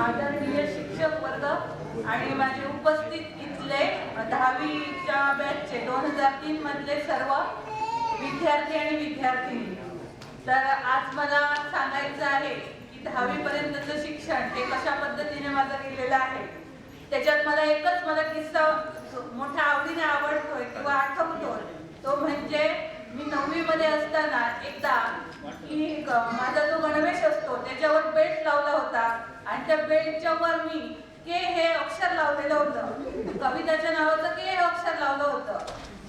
आदरणीय शिक्षक वर्ग आणि माझे उपस्थित इथले दहावीच्या बॅचचे दोन हजार तीन मधले सर्व विद्यार्थी आणि विद्यार्थिनी. तर आज मला सांगायचं आहे की दहावी पर्यंतचं शिक्षण हे कशा पद्धतीने माझं गेलेलं आहे त्याच्यात मला एकच मला किस्सा मोठ्या आवडीने आवडतोय किंवा आठवतोय. तो म्हणजे मी नववी मध्ये असताना एकदा की माझा जो गणवेश असतो त्याच्यावर बेल्ट लावला होता. त्या बेल्टच्या वर मी के हे अक्षर लावलेलं होतं. कविताच्या नावाचं के हे अक्षर लावलं होतं.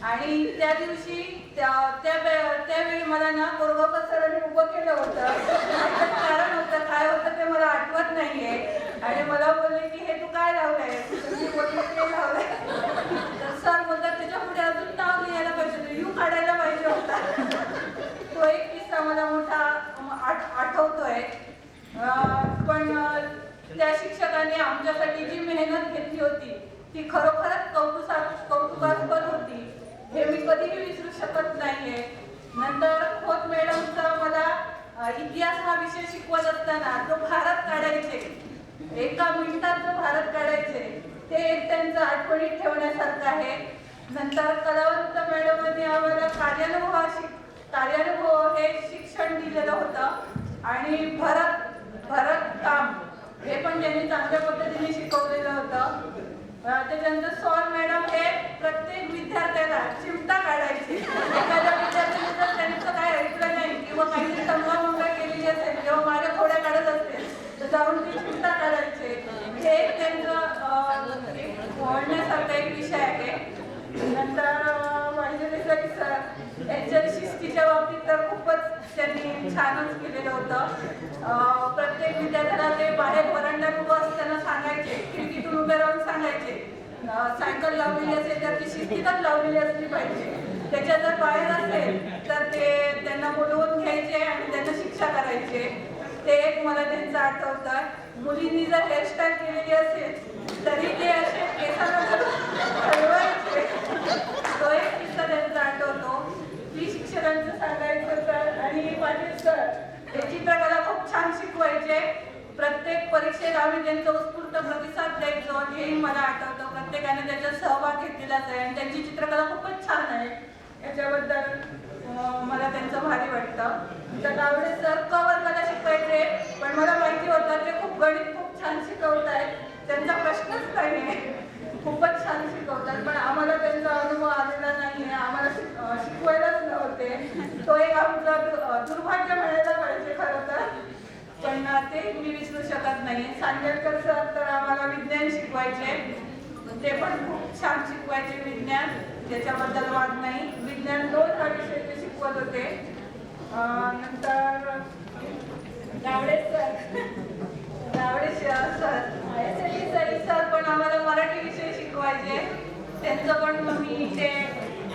आणि त्या दिवशी त्या त्यावेळी मला ना कोरगावकर सरांनी उभं केलं होतं. कारण होतं काय होतं ते मला आठवत नाहीये. आणि मला बोलले की हे तू काय लावलंय? ते लावलंय? तर सर बोलतात त्याच्या पुढे अजून नाव लिहायला पाहिजे होतं. यू काढायला पाहिजे होता. तो एक किस्सा मला मोठा आठवतोय. पण त्या शिक्षकाने आमच्यासाठी जी मेहनत घेतली होती ती खरोखरच कौतुका कौतुकास्पद होती. हे मी कधीही विसरू शकत नाहीये. नंतर खोत मॅडमचा मला इतिहास हा विषय शिकवत असताना तो भारत काढायचे. एका मिनिटात जो भारत काढायचे. ते एक त्यांचं आठवणीत ठेवण्यासारखं आहे. नंतर कलावंत मॅडमांनी आम्हाला कार्यानुभव कार्यानुभव हे शिक्षण दिलेलं होतं. आणि भरत हे पण त्यांनी चांगल्या पद्धतीने शिकवलेलं होतं. त्याच्यानंतर सॉल मॅडम हे प्रत्येक विद्यार्थ्याला चिमटा काढायची. एखाद्या विद्यार्थ्याने जर त्यांचं काय ऐकलं नाही किंवा काही काहीतरी मुंगा केलेली असेल किंवा मागे थोड्या काढत असतील तर जाऊन ती चिमटा काढायचे. हे एक त्यांचं अं, एक बोलण्यासारखा एक विषय आहे. नंतर म्हणजे वाहिनी सर सर यांच्या शिस्तीच्या बाबतीत तर खूपच त्यांनी छानच केलेलं होतं. प्रत्येक विद्यार्थ्याला ते बाहेर वरांड्यात उभं असताना सांगायचे खिडकीतून उभे राहून सांगायचे. सायकल लावलेली असेल तर ती शिस्तीतच लावलेली असली पाहिजे. त्याच्या जर बाहेर असेल तर ते त्यांना बोलवून घ्यायचे आणि त्यांना शिक्षा करायचे. ते एक मला त्यांचं आठवतं. मुलींनी जर हेअरस्टाईल केलेली असेल तरी ते असे केसाला हलवायचे तो एक किस्सा त्यांचा आठवतो मी शिक्षकांचं सर आणि पाटील सर हे चित्रकला खूप छान शिकवायचे. प्रत्येक परीक्षेत आम्ही त्यांचा उत्स्फूर्त प्रतिसाद द्यायचो हेही मला आठवतं. प्रत्येकाने त्याच्यात सहभाग घेतलेलाच आहे आणि त्यांची चित्रकला खूपच छान आहे. याच्याबद्दल मला त्यांचं भारी वाटतं. तर तावडे सर कवर मला शिकवायचे पण मला माहिती होतं ते खूप गणित खूप छान शिकवत आहेत त्यांचा प्रश्नच नाही. आहे खूपच छान शिकवतात पण आम्हाला त्यांचा अनुभव आलेला नाही आहे आम्हाला शिक- अं, शिकवायलाच नव्हते तो एक आमचा दु- दुर्भाग्य म्हणायला पाहिजे खरं तर. पण ते मी विसरू शकत नाही. सांगेलकर सर तर आम्हाला विज्ञान शिकवायचे. ते पण खूप छान शिकवायचे विज्ञान. त्याच्याबद्दल वाद नाही. विज्ञान दोन हा विषय ते शिकवत होते. नंतर Gawde sir. Gawde sir. S L sir पण आम्हाला मराठी विषय शिकवायचे. त्यांचं पण मी ते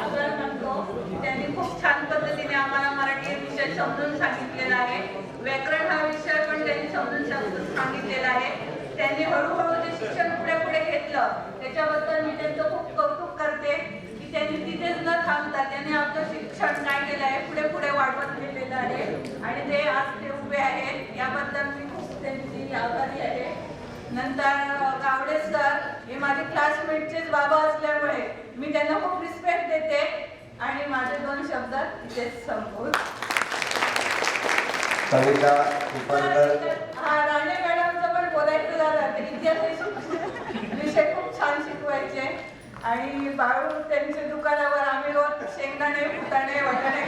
आग्रह मानतो त्यांनी खूप छान पद्धतीने आम्हाला मराठी विषय समजून सांगितलेला आहे. व्याकरण हा विषय पण त्यांनी समजून सांगितलेला आहे. त्यांनी हळूहळू जे शिक्षण पुढे पुढे घेतलं त्याच्याबद्दल मी त्यांचं खूप कौतुक करते की त्यांनी तिथेच न थांबता त्यांनी आपलं शिक्षण काय केलं आहे पुढे पुढे वाढवत गेलेलं आहे. आणि ते आज ते उभे आहेत. याबद्दल मी खूप त्यांची आभारी आहे. नंतर गावडे सर हे माझे क्लासमेटचेच बाबा असल्यामुळे मी त्यांना खूप रिस्पेक्ट देते. आणि माझे दोन शब्द तिथेच संपवून कविता उपालकर हा पण झालं इतिहास विषय खूप छान शिकवायचे. आणि बाळू त्यांच्या दुकानावर आम्ही रोज शेंगदाणे फुटाणे वाटाणे